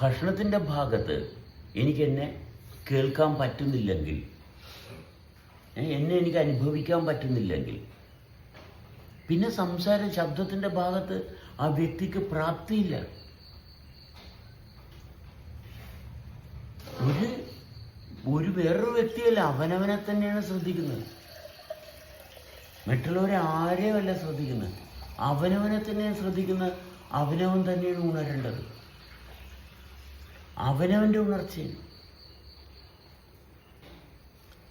ഭക്ഷണത്തിന്റെ ഭാഗത്ത് എനിക്ക് എന്നെ കേൾക്കാൻ പറ്റുന്നില്ലെങ്കിൽ എന്നെ എനിക്ക് അനുഭവിക്കാൻ പറ്റുന്നില്ലെങ്കിൽ പിന്നെ സംസാര ശബ്ദത്തിന്റെ ഭാഗത്ത് ആ വ്യക്തിക്ക് പ്രാപ്തിയില്ല. ഒരു ഒരു വേറൊരു വ്യക്തിയല്ല അവനവനെ തന്നെയാണ് ശ്രദ്ധിക്കുന്നത്. മറ്റുള്ളവരെ ആരെയുമല്ല ശ്രദ്ധിക്കുന്നത്. അവനവനെ തന്നെയാണ് ശ്രദ്ധിക്കുന്നത്. അവനവൻ തന്നെയാണ് ഉണരേണ്ടത്. അവനവന്റെ ഉണർച്ചയാണ്.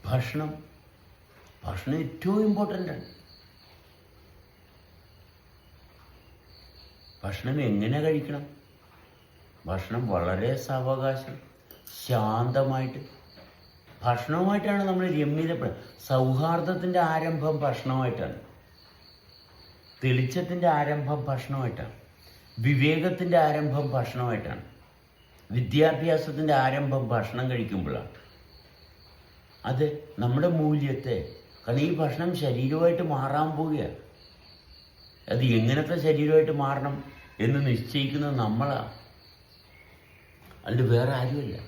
ഭക്ഷണം ഭക്ഷണം ഏറ്റവും ഇമ്പോർട്ടന്റ് ആണ്. ഭക്ഷണം എങ്ങനെ കഴിക്കണം? ഭക്ഷണം വളരെ സാവകാശം ശാന്തമായിട്ട്. ഭക്ഷണവുമായിട്ടാണ് നമ്മൾ രമ്യതപ്പെടുന്നത്. സൗഹാർദ്ദത്തിന്റെ ആരംഭം ഭക്ഷണമായിട്ടാണ് തെളിച്ചത്തിന്റെ ആരംഭം ഭക്ഷണമായിട്ടാണ് വിവേകത്തിന്റെ ആരംഭം ഭക്ഷണമായിട്ടാണ് വിദ്യാഭ്യാസത്തിന്റെ ആരംഭം ഭക്ഷണം കഴിക്കുമ്പോഴാണ്. അത് നമ്മുടെ മൂല്യത്തെ കാരണം ഈ ഭക്ഷണം ശരീരമായിട്ട് മാറാൻ പോവുകയാണ്. അത് എങ്ങനത്തെ ശരീരമായിട്ട് മാറണം എന്ന് നിശ്ചയിക്കുന്നത് നമ്മളാണ് അല്ലാണ്ട് വേറെ ആരുമല്ല.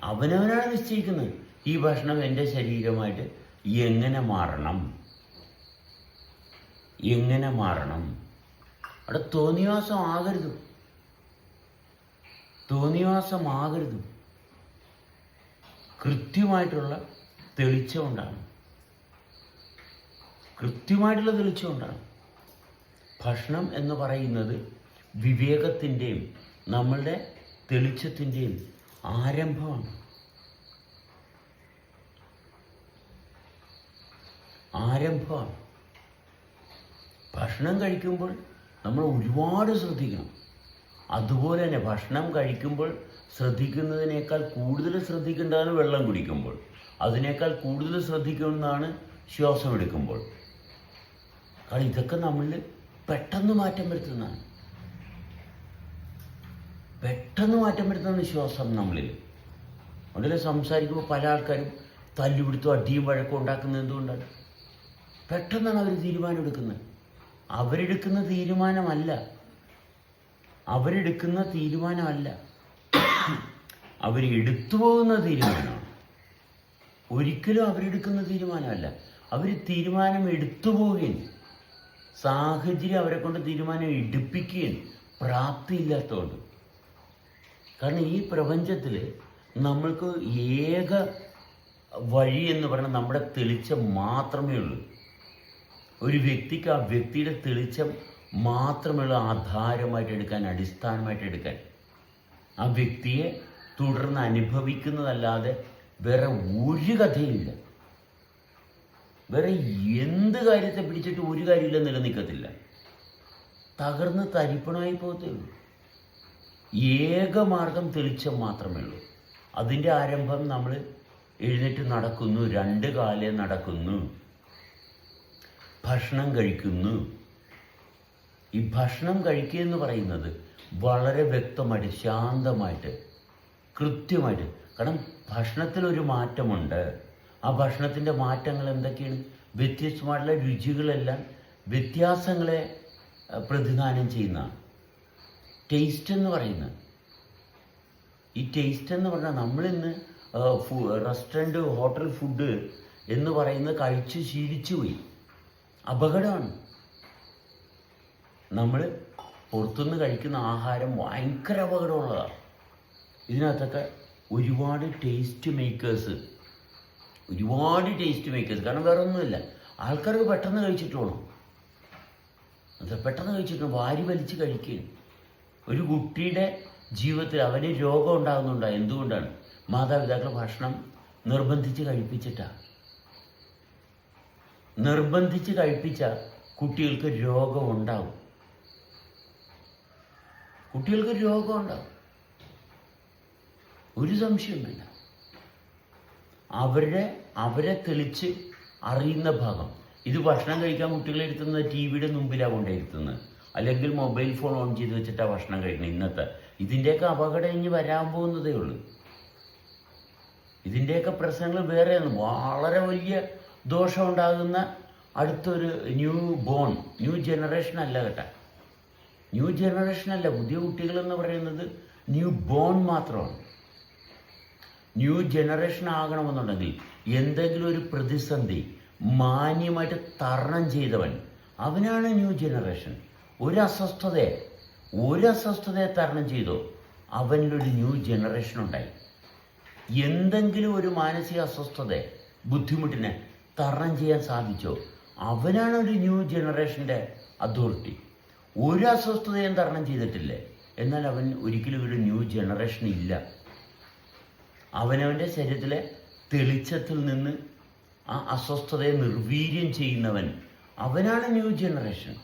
അവനവനാണ് നിശ്ചയിക്കുന്നത് ഈ ഭക്ഷണം എന്റെ ശരീരമായിട്ട് എങ്ങനെ മാറണം? എങ്ങനെ മാറണം? അവിടെ തോന്നിവാസം ആകരുത്. തോന്നിവാസമാകരുത് കൃത്യമായിട്ടുള്ള തെളിച്ചം കൃത്യമായിട്ടുള്ള തെളിച്ചം ഭക്ഷണം എന്ന് പറയുന്നത് വിവേകത്തിന്റെയും നമ്മളുടെ തെളിച്ചത്തിന്റെയും ആരംഭമാണ്. ആരംഭമാണ്. ഭക്ഷണം കഴിക്കുമ്പോൾ നമ്മൾ ഒരുപാട് ശ്രദ്ധിക്കണം. അതുപോലെ തന്നെ ഭക്ഷണം കഴിക്കുമ്പോൾ ശ്രദ്ധിക്കുന്നതിനേക്കാൾ കൂടുതൽ ശ്രദ്ധിക്കേണ്ടതാണ് വെള്ളം കുടിക്കുമ്പോൾ. അതിനേക്കാൾ കൂടുതൽ ശ്രദ്ധിക്കുന്നതാണ് ശ്വാസം എടുക്കുമ്പോൾ. കാരണം ഇതൊക്കെ നമ്മളിൽ പെട്ടെന്ന് മാറ്റം വരുത്തുന്നതാണ്. പെട്ടെന്ന് മാറ്റം വരുത്തുന്ന ശ്വാസം നമ്മളിൽ. അതുപോലെ സംസാരിക്കുമ്പോൾ പല ആൾക്കാരും തല്ലുപിടുത്തോ അടിയും വഴക്കോ ഉണ്ടാക്കുന്നത് എന്തുകൊണ്ടാണ്? പെട്ടെന്നാണ് അവർ തീരുമാനം എടുക്കുന്നത്. അവരെടുക്കുന്ന തീരുമാനമല്ല. അവരെടുക്കുന്ന തീരുമാനമല്ല. അവർ എടുത്തു പോകുന്ന തീരുമാനമാണ്. ഒരിക്കലും അവരെടുക്കുന്ന തീരുമാനമല്ല. അവർ തീരുമാനം എടുത്തു പോവുകയും സാഹചര്യം അവരെ കൊണ്ട് തീരുമാനം എടുപ്പിക്കുകയും പ്രാപ്തിയില്ലാത്തതുകൊണ്ട്. കാരണം ഈ പ്രപഞ്ചത്തിൽ നമ്മൾക്ക് ഏക വഴി എന്ന് പറഞ്ഞാൽ നമ്മുടെ തെളിച്ചം മാത്രമേ ഉള്ളൂ. ഒരു വ്യക്തിക്ക് ആ വ്യക്തിയുടെ തെളിച്ചം മാത്രമുള്ള ആധാരമായിട്ട് എടുക്കാൻ അടിസ്ഥാനമായിട്ട് എടുക്കാൻ. ആ വ്യക്തിയെ തുടർന്ന് അനുഭവിക്കുന്നതല്ലാതെ വേറെ ഒരു കഥയില്ല. വേറെ എന്ത് കാര്യത്തെ പിടിച്ചിട്ട് ഒരു കാര്യമില്ല നിലനിൽക്കത്തില്ല. തകർന്ന് തരിപ്പണമായി പോകത്തേ ഉള്ളൂ. ഏകമാർഗം തെളിച്ചം മാത്രമേ ഉള്ളൂ. അതിന്റെ ആരംഭം നമ്മൾ എഴുന്നേറ്റ് നടക്കുന്നു രണ്ട് കാലേ നടക്കുന്നു ഭക്ഷണം കഴിക്കുന്നു ഈ ഭക്ഷണം കഴിക്കുക എന്ന് പറയുന്നത് വളരെ വ്യക്തമായിട്ട് ശാന്തമായിട്ട് കൃത്യമായിട്ട്. കാരണം ഭക്ഷണത്തിലൊരു മാറ്റമുണ്ട്. ആ ഭക്ഷണത്തിന്റെ മാറ്റങ്ങൾ എന്തൊക്കെയാണ്? വ്യത്യസ്തമായിട്ടുള്ള രുചികളെല്ലാം വ്യത്യാസങ്ങളെ പ്രതിദാനം ചെയ്യുന്ന ടേസ്റ്റ് എന്ന് പറയുന്നത്. ഈ ടേസ്റ്റ് എന്ന് പറഞ്ഞാൽ നമ്മളിന്ന് റെസ്റ്റോറന്റ് ഹോട്ടൽ ഫുഡ് എന്ന് പറയുന്നത് കഴിച്ച് ശീലിച്ചു പോയി അപകടമാണ്. നമ്മൾ പുറത്തുനിന്ന് കഴിക്കുന്ന ആഹാരം ഭയങ്കര അപകടമുള്ളതാണ്. ഇതിനകത്തൊക്കെ ഒരുപാട് ടേസ്റ്റ് മേക്കേഴ്സ് ഒരുപാട് ടേസ്റ്റ് മേക്കേഴ്സ് കാരണം വേറെ ഒന്നുമില്ല ആൾക്കാർക്ക് പെട്ടെന്ന് കഴിച്ചിട്ടുള്ളൂ അത് പെട്ടെന്ന് കഴിച്ചിട്ട് വാരി വലിച്ച് കഴിക്കുകയാണ്. ഒരു കുട്ടിയുടെ ജീവിതത്തിൽ അവന് രോഗം ഉണ്ടാകുന്നുണ്ടോ? എന്തുകൊണ്ടാണ്? മാതാപിതാക്കൾ ഭക്ഷണം നിർബന്ധിച്ച് കഴിപ്പിച്ചിട്ടാണ് നിർബന്ധിച്ച് കഴിപ്പിച്ച കുട്ടികൾക്ക് രോഗം ഉണ്ടാവും. കുട്ടികൾക്ക് രോഗം ഒരു സംശയവുമില്ല. അവരുടെ അവരെ തെളിച്ച് അറിയുന്ന ഭാഗം. ഇത് ഭക്ഷണം കഴിക്കാൻ കുട്ടികളെ ഇരുത്തുന്നത് ടി വിയുടെ മുമ്പിലാണ് കൊണ്ടിരുത്തുന്നത് അല്ലെങ്കിൽ മൊബൈൽ ഫോൺ ഓൺ ചെയ്ത് വെച്ചിട്ടാണ് ഭക്ഷണം കഴിക്കുന്നത് ഇന്നത്തെ. ഇതിന്റെയൊക്കെ അപകടം ഇനി വരാൻ പോകുന്നതേ ഉള്ളൂ. ഇതിന്റെയൊക്കെ പ്രശ്നങ്ങൾ വേറെയാണ് വളരെ വലിയ ദോഷം ഉണ്ടാകുന്ന അടുത്തൊരു ന്യൂ ബോൺ ന്യൂ ജനറേഷൻ അല്ല കേട്ടോ. ന്യൂ ജനറേഷൻ അല്ല പുതിയ കുട്ടികളെന്ന് പറയുന്നത് ന്യൂ ബോൺ മാത്രമാണ്. ന്യൂ ജനറേഷൻ ആകണമെന്നുണ്ടെങ്കിൽ എന്തെങ്കിലും ഒരു പ്രതിസന്ധി മാന്യമായിട്ട് തരണം ചെയ്തവൻ അവനാണ് ന്യൂ ജനറേഷൻ. ഒരു അസ്വസ്ഥതയെ ഒരു അസ്വസ്ഥതയെ തരണം ചെയ്തോ അവനിലൊരു ന്യൂ ജനറേഷൻ ഉണ്ടായി. എന്തെങ്കിലും ഒരു മാനസിക അസ്വസ്ഥത ബുദ്ധിമുട്ടിനെ തരണം ചെയ്യാൻ സാധിച്ചോ അവനാണ് ഒരു ന്യൂ ജനറേഷന്റെ അതോറിറ്റി. ഒരു അസ്വസ്ഥതയും തരണം ചെയ്തിട്ടില്ലേ? എന്നാൽ അവൻ ഒരിക്കലും ഒരു ന്യൂ ജനറേഷൻ ഇല്ല. അവനവന്റെ ശരീരത്തിലെ തെളിച്ചത്തിൽ നിന്ന് ആ അസ്വസ്ഥതയെ നിർവീര്യം ചെയ്യുന്നവൻ അവനാണ് ന്യൂ ജനറേഷൻ.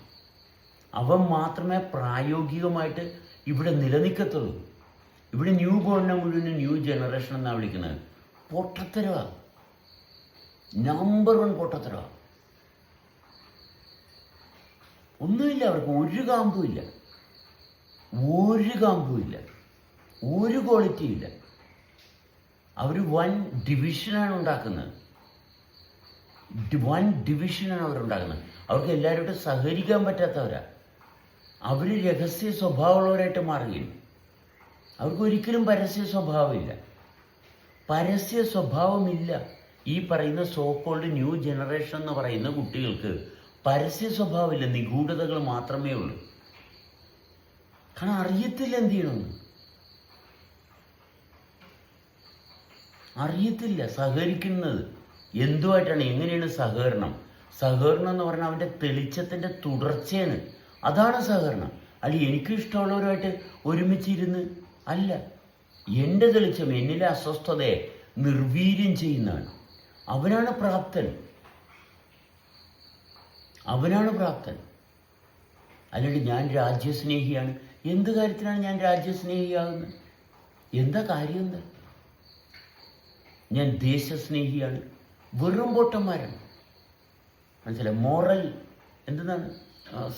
അവൻ മാത്രമേ പ്രായോഗികമായിട്ട് ഇവിടെ നിലനിൽക്കത്തുള്ളൂ. ഇവിടെ ന്യൂ ബോണിനെ മുഴുവൻ ന്യൂ ജനറേഷൻ എന്നാണ് വിളിക്കുന്നത്? പൊട്ടത്തരവാ. നമ്പർ വൺ പൊട്ടത്തരവാ. ഒന്നുമില്ല അവർക്ക് ഒരു കാമ്പും ഇല്ല. ഒരു കാമ്പും ഇല്ല. ഒരു ക്വാളിറ്റി ഇല്ല. അവർ വൻ ഡിവിഷനാണ് ഉണ്ടാക്കുന്നത്. വൻ ഡിവിഷനാണ് അവരുണ്ടാക്കുന്നത് അവർക്ക് എല്ലാവരോടും സഹകരിക്കാൻ പറ്റാത്തവരാ. അവർ രഹസ്യ സ്വഭാവമുള്ളവരായിട്ട് മാറുകയും അവർക്ക് ഒരിക്കലും പരസ്യ സ്വഭാവമില്ല. പരസ്യ സ്വഭാവമില്ല. ഈ പറയുന്ന സോ കോൾഡ് ന്യൂ ജനറേഷൻ എന്ന് പറയുന്ന കുട്ടികൾക്ക് പരസ്യ സ്വഭാവമില്ല നിഗൂഢതകൾ മാത്രമേ ഉള്ളൂ. കാരണം അറിയത്തില്ല എന്ത് ചെയ്യണമെന്ന്. അറിയത്തില്ല സഹകരിക്കുന്നത്. എന്തുമായിട്ടാണ് എങ്ങനെയാണ് സഹകരണം? സഹകരണം എന്ന് പറഞ്ഞാൽ അവന്റെ തെളിച്ചത്തിന്റെ തുടർച്ചയാണ്. അതാണ് സഹകരണം. അല്ല എനിക്ക് ഇഷ്ടമുള്ളവരുമായിട്ട് ഒരുമിച്ചിരുന്ന് അല്ല. എന്റെ തെളിച്ചം എന്നിലെ അസ്വസ്ഥതയെ നിർവീര്യം ചെയ്യുന്നതാണ്. അവനാണ് പ്രാപ്തൻ. അവനാണ് പ്രാപ്തൻ. അല്ലെങ്കിൽ ഞാൻ രാജ്യസ്നേഹിയാണ്. എന്ത് കാര്യത്തിനാണ് ഞാൻ രാജ്യസ്നേഹിയാകുന്നത്? എന്താ കാര്യം എന്താ? ഞാൻ ദേശസ്നേഹിയാണ്. വെറും പൊട്ടന്മാരാണ്. മനസ്സിലായി? മോറൽ എന്തെന്നാണ്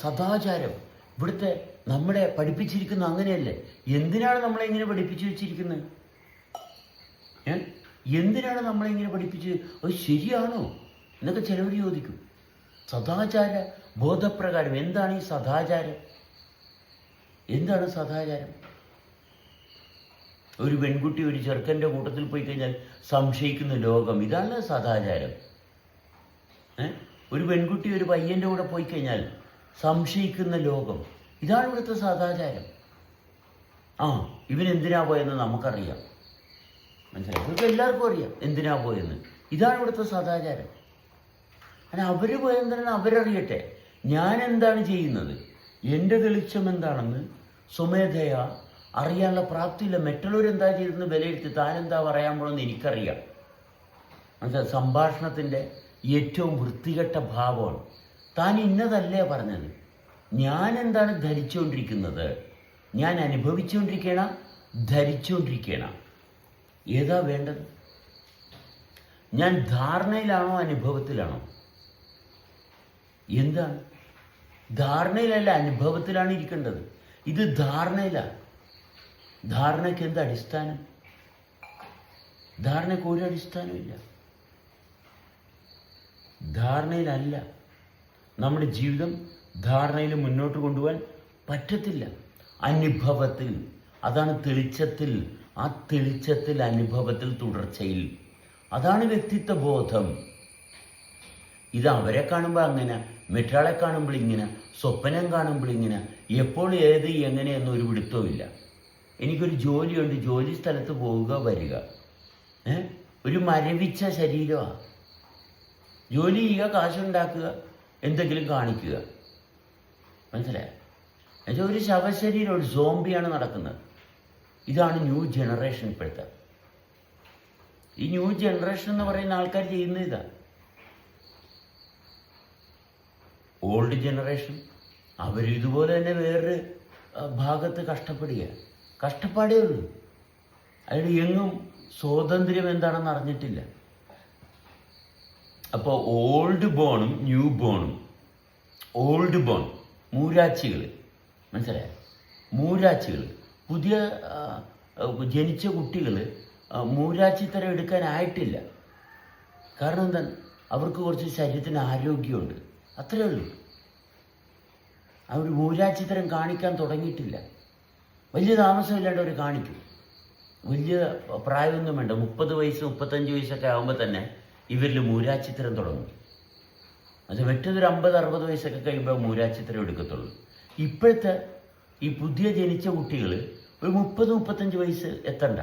സദാചാരം. ഇവിടുത്തെ നമ്മളെ പഠിപ്പിച്ചിരിക്കുന്ന അങ്ങനെയല്ലേ? എന്തിനാണ് നമ്മളെ ഇങ്ങനെ പഠിപ്പിച്ചു വെച്ചിരിക്കുന്നത്? എന്തിനാണ് നമ്മളെ ഇങ്ങനെ പഠിപ്പിച്ച്? അത് ശരിയാണോ? എന്നൊക്കെ ചിലവർ ചോദിക്കും. സദാചാര ബോധപ്രകാരം എന്താണ് ഈ സദാചാരം? എന്താണ് സദാചാരം? ഒരു പെൺകുട്ടി ഒരു ചെറുക്കന്റെ കൂട്ടത്തിൽ പോയി കഴിഞ്ഞാൽ സംശയിക്കുന്ന ലോകം ഇതാണ് സദാചാരം? ഒരു പെൺകുട്ടി ഒരു പയ്യന്റെ കൂടെ പോയി കഴിഞ്ഞാൽ സംശയിക്കുന്ന ലോകം ഇതാണ് ഇവിടുത്തെ സദാചാരം. ആ ഇവനെന്തിനാ പോയെന്ന് നമുക്കറിയാം. മനസ്സിലായി? ഇവർക്ക് എല്ലാവർക്കും അറിയാം എന്തിനാ പോയെന്ന്. ഇതാണ് ഇവിടുത്തെ സദാചാരം. അങ്ങനെ അവർ പോയെന്താണ് അവരറിയട്ടെ. ഞാൻ എന്താണ് ചെയ്യുന്നത്? എന്റെ തെളിച്ചം എന്താണെന്ന്? സ്വമേധയാ അറിയാനുള്ള പ്രാപ്തിയില്ല. മറ്റുള്ളവരെന്താ ചെയ്തെന്ന് വിലയിരുത്തി താനെന്താ പറയാൻ പോണെന്ന് എനിക്കറിയാം. മനസ്സിലായി സംഭാഷണത്തിന്റെ ഏറ്റവും വൃത്തികെട്ട ഭാവമാണ്. താൻ ഇന്നതല്ലേ പറഞ്ഞത്? ഞാൻ എന്താണ് ധരിച്ചുകൊണ്ടിരിക്കുന്നത്? ഞാൻ അനുഭവിച്ചുകൊണ്ടിരിക്കണ ധരിച്ചുകൊണ്ടിരിക്കണ. ഏതാ വേണ്ടത്? ഞാൻ ധാരണയിലാണോ അനുഭവത്തിലാണോ? എന്താണ് ധാരണയിലല്ല അനുഭവത്തിലാണ് ഇരിക്കേണ്ടത്. ഇത് ധാരണയിലാണ് ധാരണയ്ക്ക് എന്ത് അടിസ്ഥാനം? ധാരണയ്ക്ക് ഒരു അടിസ്ഥാനമില്ല ധാരണയിലല്ല. നമ്മുടെ ജീവിതം ധാരണയിൽ മുന്നോട്ട് കൊണ്ടുപോകാൻ പറ്റത്തില്ല. അനുഭവത്തിൽ. അതാണ് തെളിച്ചത്തിൽ. ആ തെളിച്ചത്തിൽ അനുഭവത്തിൽ തുടർച്ചയിൽ. അതാണ് വ്യക്തിത്വ ബോധം ഇത് അവരെ കാണുമ്പോൾ അങ്ങനെ മറ്റൊരാളെ കാണുമ്പോൾ ഇങ്ങനെ സ്വപ്നം കാണുമ്പോൾ ഇങ്ങനെ എപ്പോൾ ഏത് എങ്ങനെയെന്ന് ഒരു പിടുത്തവുമില്ല. എനിക്കൊരു ജോലിയുണ്ട് ജോലി സ്ഥലത്ത് പോവുക വരിക. ഒരു മരവിച്ച ശരീരമാണ് ജോലി ചെയ്യുക കാശുണ്ടാക്കുക എന്തെങ്കിലും കാണിക്കുക. മനസ്സിലായോ? എന്നുവെച്ചാൽ ഒരു ശവശരീരം ഒരു സോംബിയാണ് നടക്കുന്നത്. ഇതാണ് ന്യൂ ജനറേഷൻ ഇപ്പോഴത്തെ. ഈ ന്യൂ ജനറേഷൻ എന്ന് പറയുന്ന ആൾക്കാർ ചെയ്യുന്ന ഇതാ. ഓൾഡ് ജനറേഷൻ അവർ ഇതുപോലെ തന്നെ വേറൊരു ഭാഗത്ത് കഷ്ടപ്പെടുക കഷ്ടപ്പാടേ ഉള്ളൂ. അതിൽ എങ്ങും സ്വാതന്ത്ര്യം എന്താണെന്ന് അറിഞ്ഞിട്ടില്ല. അപ്പോൾ ഓൾഡ് ബോണും ന്യൂ ബോണും ഓൾഡ് ബോൺ മൂരാച്ചികൾ മനസ്സിലായ? മൂരാച്ചികൾ പുതിയ ജനിച്ച കുട്ടികൾ മൂരാച്ചിത്തരം എടുക്കാനായിട്ടില്ല. കാരണം എന്താണ് അവർക്ക് കുറച്ച് ശരീരത്തിന് ആരോഗ്യമുണ്ട്. അത്രേ ഉള്ളൂ. അവർ മൂരാചിത്രം കാണിക്കാൻ തുടങ്ങിയിട്ടില്ല. വലിയ താമസമില്ലാണ്ട് അവർ കാണിക്കും. വലിയ പ്രായമൊന്നും വേണ്ട. മുപ്പത് വയസ്സ് മുപ്പത്തഞ്ച് വയസ്സൊക്കെ ആകുമ്പോൾ തന്നെ ഇവരിൽ മൂരാചിത്രം തുടങ്ങും. അത് മറ്റൊരു അമ്പത് അറുപത് വയസ്സൊക്കെ കഴിയുമ്പോൾ മൂരാചിത്രം എടുക്കത്തുള്ളൂ. ഇപ്പോഴത്തെ ഈ പുതിയ ജനിച്ച കുട്ടികൾ ഒരു മുപ്പത് മുപ്പത്തഞ്ച് വയസ്സ് എത്തണ്ട.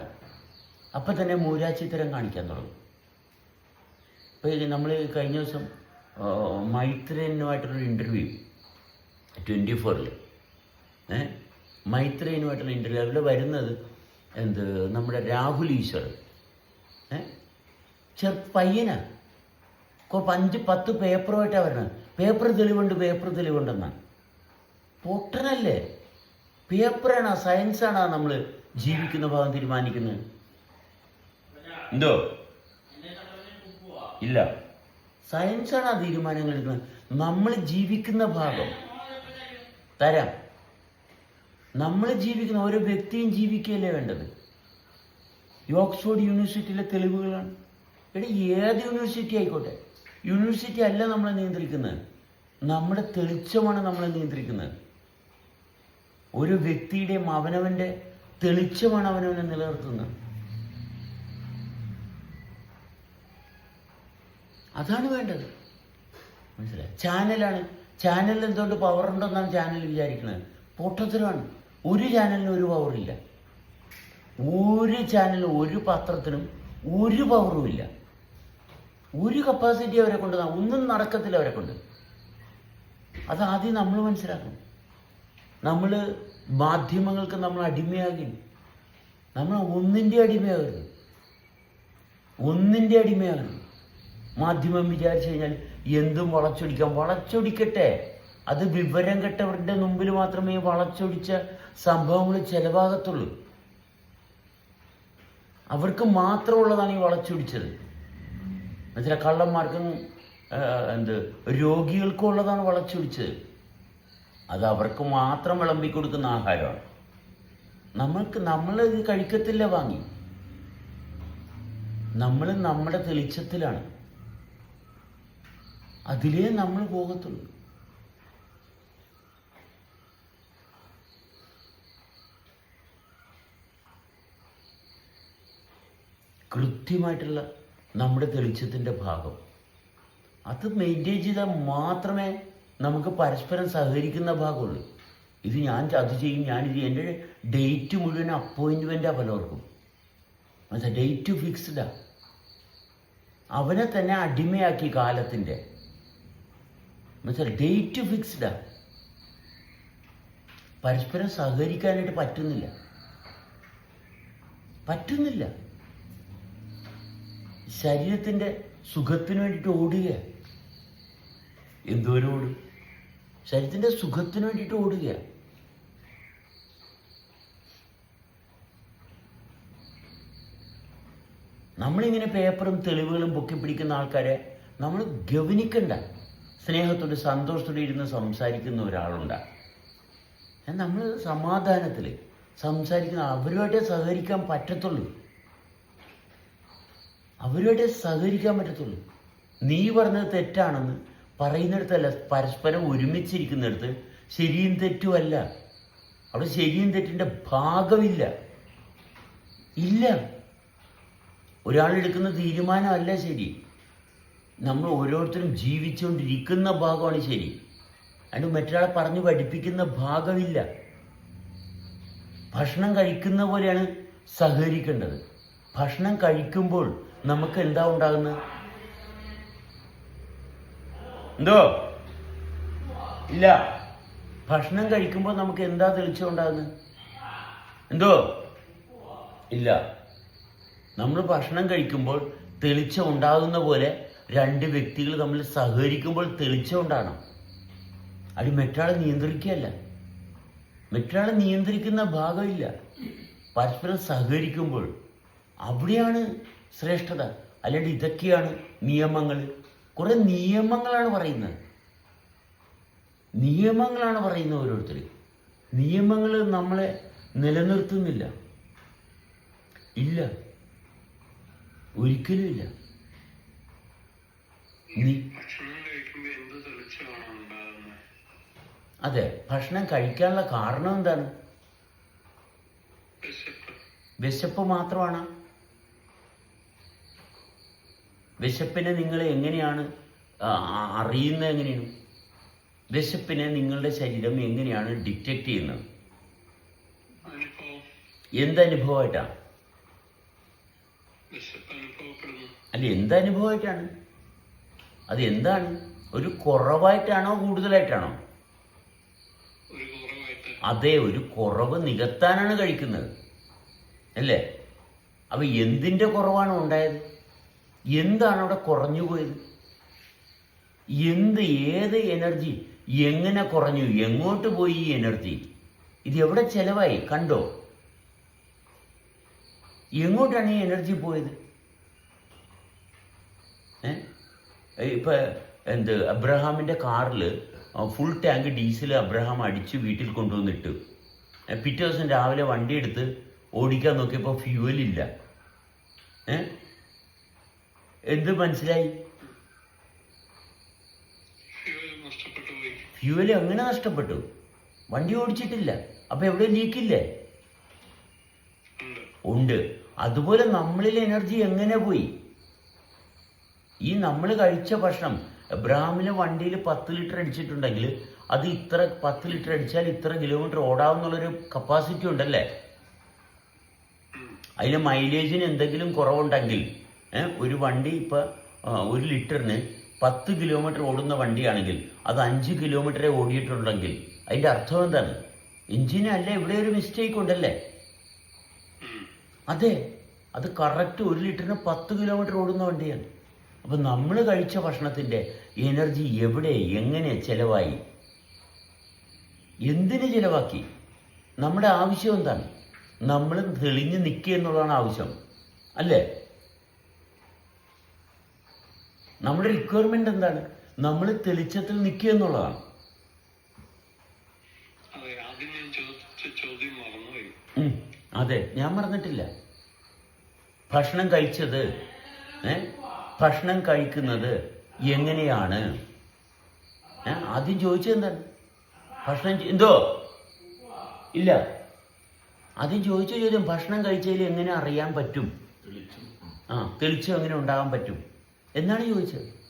അപ്പം തന്നെ മൂരാചിത്രം കാണിക്കാൻ തുടങ്ങും. ഇപ്പോൾ നമ്മൾ കഴിഞ്ഞ ദിവസം ആ, മൈത്രേനുമായിട്ടൊരു ഇന്റർവ്യൂ ട്വന്റി ഫോറിൽ ഏ? മൈത്രേനുമായിട്ടുള്ള ഇന്റർവ്യൂ അവിടെ വരുന്നത് എന്ത്? നമ്മുടെ രാഹുൽ ഈശ്വർ. ഏ? ചെറു പയ്യനാ. അഞ്ച് പത്ത് പേപ്പറുമായിട്ടാണ് വരണത് പേപ്പർ തെളിവുണ്ട് പേപ്പർ തെളിവുണ്ടെന്നാണ് പൊട്ടനല്ലേ? പേപ്പറാണ് സയൻസാണോ നമ്മൾ ജീവിക്കുന്ന ഭാഗം തീരുമാനിക്കുന്നത്. എന്തോ? ഇല്ല. സയൻസാണ് ആ തീരുമാനങ്ങൾ എടുക്കുന്നത്. നമ്മൾ ജീവിക്കുന്ന ഭാഗം. തരാം. നമ്മൾ ജീവിക്കുന്ന ഓരോ വ്യക്തിയും ജീവിക്കുകയല്ലേ വേണ്ടത്? ഓക്സ്ഫോർഡ് യൂണിവേഴ്സിറ്റിയിലെ തെളിവുകളാണ്. ഇവിടെ ഏത് യൂണിവേഴ്സിറ്റി ആയിക്കോട്ടെ? യൂണിവേഴ്സിറ്റി അല്ല നമ്മളെ നിയന്ത്രിക്കുന്നത്. നമ്മുടെ തെളിച്ചമാണ് നമ്മളെ നിയന്ത്രിക്കുന്നത്. ഒരു വ്യക്തിയുടെയും അവനവന്റെ തെളിച്ചമാണ് അവനവനെ നിലനിർത്തുന്നത്. അതാണ് വേണ്ടത്. മനസ്സിലായി? ചാനലാണ്. ചാനലിൽ എന്തുകൊണ്ട് പവർ ഉണ്ടെന്നാണ് ചാനൽ വിചാരിക്കുന്നത്. പൊട്ടത്തിലാണ് ഒരു ചാനലിന് ഒരു പവറില്ല ഒരു ചാനലിനും ഒരു പത്രത്തിനും ഒരു പവറും ഇല്ല. ഒരു കപ്പാസിറ്റി അവരെ കൊണ്ട് ഒന്നും നടക്കത്തില്ല അവരെ കൊണ്ട്. അത് ആദ്യം നമ്മൾ മനസ്സിലാക്കണം. നമ്മൾ മാധ്യമങ്ങൾക്ക് നമ്മൾ അടിമയാകി. നമ്മൾ ഒന്നിന്റെ അടിമയാകരുത് ഒന്നിന്റെ അടിമയാകരുത് മാധ്യമം വിചാരിച്ചു കഴിഞ്ഞാൽ എന്തും വളച്ചൊടിക്കാം. വളച്ചൊടിക്കട്ടെ. അത് വിവരം കെട്ടവരുടെ മുമ്പിൽ മാത്രമേ വളച്ചൊടിച്ച സംഭവങ്ങൾ ചെലവാകത്തുള്ളൂ. അവർക്ക് മാത്രമുള്ളതാണ് ഈ വളച്ചൊടിച്ചത്. എന്നുവെച്ചാൽ കള്ളന്മാർക്കും എന്ത് രോഗികൾക്കും ഉള്ളതാണ് വളച്ചൊടിച്ചത്. അത് അവർക്ക് മാത്രം വിളമ്പി കൊടുക്കുന്ന ആഹാരമാണ്. നമ്മൾക്ക് നമ്മൾ കഴിക്കത്തില്ല വാങ്ങി. നമ്മൾ നമ്മുടെ തെളിച്ചത്തിലാണ്. അതിലേ നമ്മൾ പോകത്തുള്ളൂ. കൃത്യമായിട്ടുള്ള നമ്മുടെ തെളിച്ചത്തിന്റെ ഭാഗം. അത് മെയിന്റെയിൻ ചെയ്താൽ മാത്രമേ നമുക്ക് പരസ്പരം സഹകരിക്കുന്ന ഭാഗമുള്ളൂ. ഇത് ഞാൻ അത് ചെയ്യും ഞാനിത്. എന്റെ ഡേറ്റ് മുഴുവൻ അപ്പോയിൻമെന്റാണ് പലർക്കും. അത് ഡേറ്റ് ഫിക്സ്ഡാണ് അവനെ തന്നെ അടിമയാക്കി കാലത്തിന്റെ എന്നുവെച്ചാൽ ഡേറ്റ് ഫിക്സ്ഡാ പരസ്പരം സഹകരിക്കാനായിട്ട് പറ്റുന്നില്ല. പറ്റുന്നില്ല. ശരീരത്തിന്റെ സുഖത്തിന് വേണ്ടിയിട്ട് ഓടുക. എന്തോരോട് ശരീരത്തിന്റെ സുഖത്തിന് വേണ്ടിയിട്ട് ഓടുക. നമ്മളിങ്ങനെ പേപ്പറും തെളിവുകളും പൊക്കി പിടിക്കുന്ന ആൾക്കാരെ നമ്മൾ ഗവനിക്കണ്ട. സ്നേഹത്തോടെ സന്തോഷത്തോടെ ഇരുന്ന് സംസാരിക്കുന്ന ഒരാളുണ്ട്. നമ്മൾ സമാധാനത്തിൽ സംസാരിക്കുന്ന അവരുമായിട്ടേ സഹകരിക്കാൻ പറ്റത്തുള്ളൂ. അവരുമായിട്ടേ സഹകരിക്കാൻ പറ്റത്തുള്ളൂ. നീ പറഞ്ഞത് തെറ്റാണെന്ന് പറയുന്നിടത്തല്ല പരസ്പരം ഒരുമിച്ചിരിക്കുന്നിടത്ത് ശരിയും തെറ്റുമല്ല അവിടെ ശരിയും തെറ്റിന്റെ ഭാഗമില്ല. ഇല്ല. ഒരാൾ ഒരാളെടുക്കുന്ന തീരുമാനമല്ല ശരി. നമ്മൾ ഓരോരുത്തരും ജീവിച്ചുകൊണ്ടിരിക്കുന്ന ഭാഗമാണ് ശരി. അതിന് മറ്റൊരാളെ പറഞ്ഞു പഠിപ്പിക്കുന്ന ഭാഗമില്ല. ഭക്ഷണം കഴിക്കുന്ന പോലെയാണ് സഹകരിക്കേണ്ടത്. ഭക്ഷണം കഴിക്കുമ്പോൾ നമുക്ക് എന്താ ഉണ്ടാകുന്നത്? എന്തോ? ഇല്ല. ഭക്ഷണം കഴിക്കുമ്പോൾ നമുക്ക് എന്താ തെളിച്ചം ഉണ്ടാകുന്നത്? എന്തോ? ഇല്ല. നമ്മൾ ഭക്ഷണം കഴിക്കുമ്പോൾ തെളിച്ചം ഉണ്ടാകുന്ന പോലെ രണ്ട് വ്യക്തികൾ തമ്മിൽ സഹകരിക്കുമ്പോൾ തെളിച്ചുകൊണ്ടാണ് അത് മറ്റൊരാളെ നിയന്ത്രിക്കുകയല്ല. മറ്റൊരാളെ നിയന്ത്രിക്കുന്ന ഭാഗമില്ല. പരസ്പരം സഹകരിക്കുമ്പോൾ അവിടെയാണ് ശ്രേഷ്ഠത. അല്ലാണ്ട് ഇതൊക്കെയാണ് നിയമങ്ങൾ. കുറെ നിയമങ്ങളാണ് പറയുന്നത്. നിയമങ്ങളാണ് പറയുന്നത് ഓരോരുത്തർ. നിയമങ്ങൾ നമ്മളെ നിലനിർത്തുന്നില്ല. ഇല്ല. ഒരിക്കലും ഇല്ല. നീ ഭക്ഷണം കഴിക്കുമ്പോ എന്ത് തെളിച്ചമാണ് അതെ ഭക്ഷണം കഴിക്കാനുള്ള കാരണം എന്താണ്? വിശപ്പ്. മാത്രമാണ്. വിശപ്പിനെ നിങ്ങൾ എങ്ങനെയാണ് അറിയുന്നത് എങ്ങനെയാണ്? വിശപ്പിനെ നിങ്ങളുടെ ശരീരം എങ്ങനെയാണ് ഡിറ്റക്റ്റ് ചെയ്യുന്നത്? എന്തനുഭവമായിട്ടാണ് അല്ല എന്തനുഭവമായിട്ടാണ് അത് എന്താണ് ഒരു കുറവായിട്ടാണോ കൂടുതലായിട്ടാണോ? അതെ ഒരു കുറവ് നികത്താനാണ് കഴിക്കുന്നത്. അല്ലേ? അപ്പൊ എന്തിന്റെ കുറവാണ് ഉണ്ടായത്? എന്താണ് അവിടെ കുറഞ്ഞു പോയത്? എന്ത് ഏത് എനർജി? എങ്ങനെ കുറഞ്ഞു? എങ്ങോട്ട് പോയി ഈ എനർജി? ഇത് എവിടെ ചെലവായി? കണ്ടോ? എങ്ങോട്ടാണ് ഈ എനർജി പോയത് ഏ ഇപ്പൊ എന്ത് അബ്രഹാമിന്റെ കാറിൽ ഫുൾ ടാങ്ക് ഡീസൽ അബ്രഹാം അടിച്ച് വീട്ടിൽ കൊണ്ടുവന്നിട്ട്. പിറ്റേ ദിവസം രാവിലെ വണ്ടി എടുത്ത് ഓടിക്കാൻ നോക്കിയപ്പോൾ ഫ്യൂവൽ ഇല്ല. എന്ത് മനസ്സിലായി? ഫ്യൂവൽ അങ്ങനെ നഷ്ടപ്പെട്ടു? വണ്ടി ഓടിച്ചിട്ടില്ല. അപ്പൊ എവിടെ ലീക്കില്ലേ? ഉണ്ട്. അതുപോലെ നമ്മളിൽ എനർജി എങ്ങനെ പോയി? ഈ നമ്മൾ കഴിച്ച ഭക്ഷണം ബ്രാഹ്മിന് വണ്ടിയിൽ പത്ത് ലിറ്റർ അടിച്ചിട്ടുണ്ടെങ്കിൽ അത് ഇത്ര പത്ത് ലിറ്റർ അടിച്ചാൽ ഇത്ര കിലോമീറ്റർ ഓടാവുന്നുള്ളൊരു കപ്പാസിറ്റി ഉണ്ടല്ലേ. അതിന് മൈലേജിന് എന്തെങ്കിലും കുറവുണ്ടെങ്കിൽ ഒരു വണ്ടി ഇപ്പം ഒരു ലിറ്ററിന് പത്ത് കിലോമീറ്റർ ഓടുന്ന വണ്ടിയാണെങ്കിൽ അത് അഞ്ച് കിലോമീറ്ററെ ഓടിയിട്ടുണ്ടെങ്കിൽ അതിന്റെ അർത്ഥം എന്താണ്? എഞ്ചിനല്ല ഇവിടെ ഒരു മിസ്റ്റേക്ക് ഉണ്ടല്ലേ? അതെ അത് കറക്റ്റ് ഒരു ലിറ്ററിന് പത്ത് കിലോമീറ്റർ ഓടുന്ന വണ്ടിയാണ്. അപ്പം നമ്മൾ കഴിച്ച ഭക്ഷണത്തിന്റെ എനർജി എവിടെ എങ്ങനെ ചിലവായി? എന്തിനു ചിലവാക്കി? നമ്മുടെ ആവശ്യം എന്താണ്? നമ്മൾ തെളിഞ്ഞ് നിൽക്കുക എന്നുള്ളതാണ് ആവശ്യം അല്ലേ? നമ്മുടെ റിക്വയർമെന്റ് എന്താണ്? നമ്മൾ തെളിച്ചത്തിൽ നിൽക്കുക എന്നുള്ളതാണ്. അതെ ഞാൻ മറന്നിട്ടില്ല. ഭക്ഷണം കഴിച്ചത് ഏ? ഭക്ഷണം കഴിക്കുന്നത് എങ്ങനെയാണ്? ആദ്യം ചോദിച്ചെന്താണ് ഭക്ഷണം എന്തോ? ഇല്ല. ആദ്യം ചോദിച്ച ചോദ്യം ഭക്ഷണം കഴിച്ചതിൽ എങ്ങനെ അറിയാൻ പറ്റും? ആ തെളിച്ചം എങ്ങനെ ഉണ്ടാകാൻ പറ്റും? എന്നാണ് ചോദിച്ചത്.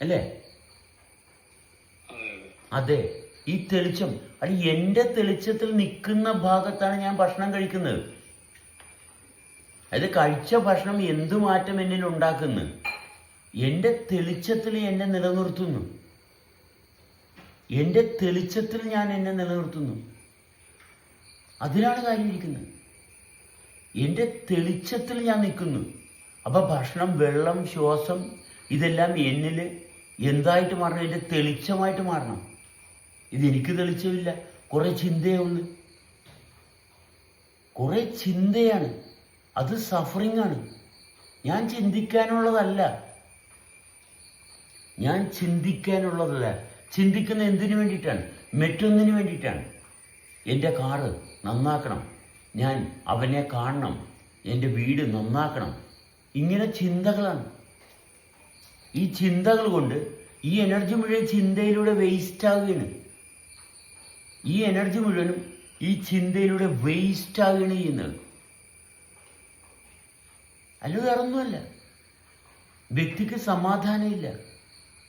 അല്ലേ? അതെ. ഈ തെളിച്ചം അത് എന്റെ തെളിച്ചത്തിൽ നിൽക്കുന്ന ഭാഗത്താണ് ഞാൻ ഭക്ഷണം കഴിക്കുന്നത്. അത് കഴിച്ച ഭക്ഷണം എന്തു മാറ്റം എന്നിൽ ഉണ്ടാക്കുന്നു? എന്റെ തെളിച്ചത്തിൽ എന്നെ നിലനിർത്തുന്നു. എന്റെ തെളിച്ചത്തിൽ ഞാൻ എന്നെ നിലനിർത്തുന്നു. അതിനാണ് കാര്യം ഇരിക്കുന്നത്. എന്റെ തെളിച്ചത്തിൽ ഞാൻ നിൽക്കുന്നു. അപ്പം ഭക്ഷണം വെള്ളം ശ്വാസം ഇതെല്ലാം എന്നിൽ എന്തായിട്ട് മാറണം? എന്റെ തെളിച്ചമായിട്ട് മാറണം. ഇതെനിക്ക് തെളിച്ചമില്ല. കുറേ ചിന്തയേ ഉള്ളൂ കുറേ ചിന്തയാണ്. അത് സഫറിങ് ആണ്. ഞാൻ ചിന്തിക്കാനുള്ളതല്ല. ഞാൻ ചിന്തിക്കാനുള്ളതല്ല. ചിന്തിക്കുന്ന എന്തിനു വേണ്ടിയിട്ടാണ്? മറ്റൊന്നിനു വേണ്ടിയിട്ടാണ്. എന്റെ കാറ് നന്നാക്കണം. ഞാൻ അവനെ കാണണം. എന്റെ വീട് നന്നാക്കണം. ഇങ്ങനെ ചിന്തകളാണ്. ഈ ചിന്തകൾ കൊണ്ട് ഈ എനർജി മുഴുവൻ ചിന്തയിലൂടെ വേസ്റ്റ് ആവുകയാണ്. ഈ എനർജി മുഴുവനും ഈ ചിന്തയിലൂടെ വേസ്റ്റ് ആവുകയാണ് ചെയ്യുന്നത് അല്ല വേറൊന്നുമല്ല. വ്യക്തിക്ക് സമാധാനമില്ല.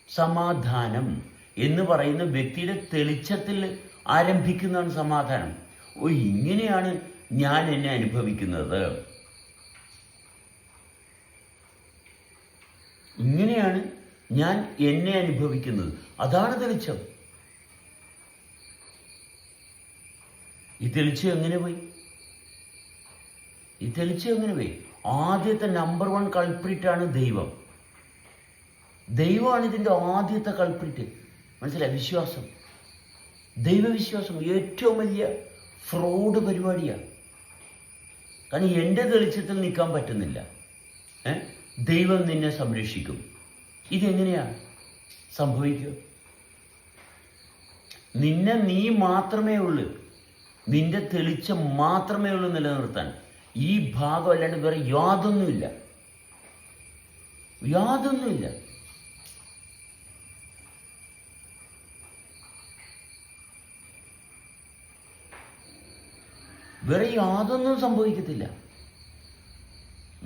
സമാധാനം എന്ന് പറയുന്ന വ്യക്തിയുടെ തെളിച്ചത്തിൽ ആരംഭിക്കുന്നതാണ് സമാധാനം. ഓ ഇങ്ങനെയാണ് ഞാൻ എന്നെ അനുഭവിക്കുന്നത്. ഇങ്ങനെയാണ് ഞാൻ എന്നെ അനുഭവിക്കുന്നത്. അതാണ് തെളിച്ചം. ഈ തെളിച്ചു എങ്ങനെ പോയി? ഈ തെളിച്ചു എങ്ങനെ പോയി? ആദ്യത്തെ നമ്പർ വൺ കൾപ്രിറ്റാണ് ദൈവം. ദൈവമാണ് ഇതിന്റെ ആദ്യത്തെ കൾപ്രിറ്റ് മനസ്സിലായി? വിശ്വാസം. ദൈവവിശ്വാസം ഏറ്റവും വലിയ ഫ്രോഡ് പരിപാടിയാണ്. കാരണം എന്റെ തെളിച്ചത്തിൽ നിൽക്കാൻ പറ്റുന്നില്ല? ദൈവം നിന്നെ സംരക്ഷിക്കും. ഇതെങ്ങനെയാണ് സംഭവിക്കുക? നിന്നെ നീ മാത്രമേ ഉള്ളൂ. നിന്റെ തെളിച്ചം മാത്രമേ ഉള്ളൂ നിലനിർത്താൻ. ഈ ഭാഗം അല്ലാണ്ട് വേറെ യാതൊന്നുമില്ല. യാതൊന്നുമില്ല. വേറെ യാതൊന്നും സംഭവിക്കത്തില്ല.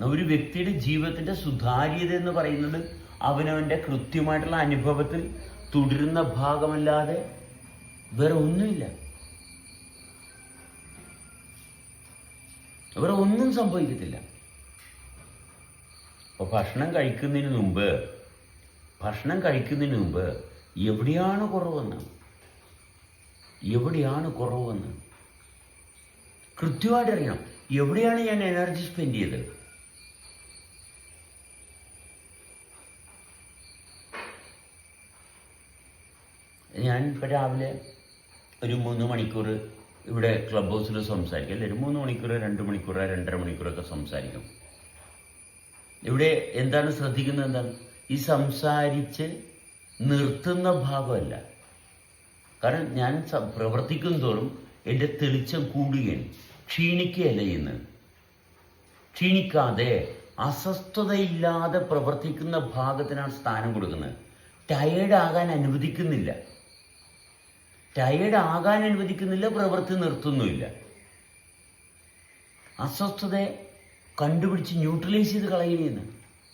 ഒരു വ്യക്തിയുടെ ജീവിതത്തിന്റെ സുതാര്യത എന്ന് പറയുന്നത് അവനവന്റെ കൃത്യമായിട്ടുള്ള അനുഭവത്തിൽ തുടരുന്ന ഭാഗമല്ലാതെ വേറെ ഒന്നുമില്ല. വേറെ ഒന്നും സംഭവിക്കത്തില്ല. അപ്പോൾ ഭക്ഷണം കഴിക്കുന്നതിന് മുമ്പ് ഭക്ഷണം കഴിക്കുന്നതിന് മുമ്പ് എവിടെയാണ് കുറവെന്ന്? എവിടെയാണ് കുറവെന്ന്? കൃത്യമായിട്ട് അറിയണം. എവിടെയാണ് ഞാൻ എനർജി സ്പെൻഡ് ചെയ്തത്? ഞാൻ ഇപ്പോൾ രാവിലെ ഒരു മൂന്ന് മണിക്കൂർ ഇവിടെ ക്ലബ് ഹൗസിൽ സംസാരിക്കും. ഒരു മൂന്ന് മണിക്കൂറോ രണ്ട് മണിക്കൂറോ രണ്ടര മണിക്കൂറൊക്കെ സംസാരിക്കും. ഇവിടെ എന്താണ് ശ്രദ്ധിക്കുന്നത് എന്താണ്? ഈ സംസാരിച്ച് നിർത്തുന്ന ഭാഗമല്ല. കാരണം ഞാൻ പ്രവർത്തിക്കും തോറും എന്റെ തെളിച്ചം കൂടുകയാണ്. ക്ഷീണിക്കുകയല്ല ചെയ്യുന്നത് ക്ഷീണിക്കാതെ അസ്വസ്ഥതയില്ലാതെ പ്രവർത്തിക്കുന്ന ഭാഗത്തിനാണ് സ്ഥാനം കൊടുക്കുന്നത്. ടയേർഡ് ആകാൻ അനുവദിക്കുന്നില്ല. ടയേർഡ് ആകാൻ അനുവദിക്കുന്നില്ല പ്രവൃത്തി നിർത്തുന്നുമില്ല. അസ്വസ്ഥതയെ കണ്ടുപിടിച്ച് ന്യൂട്രലൈസ് ചെയ്ത് കളയുകയെന്ന്.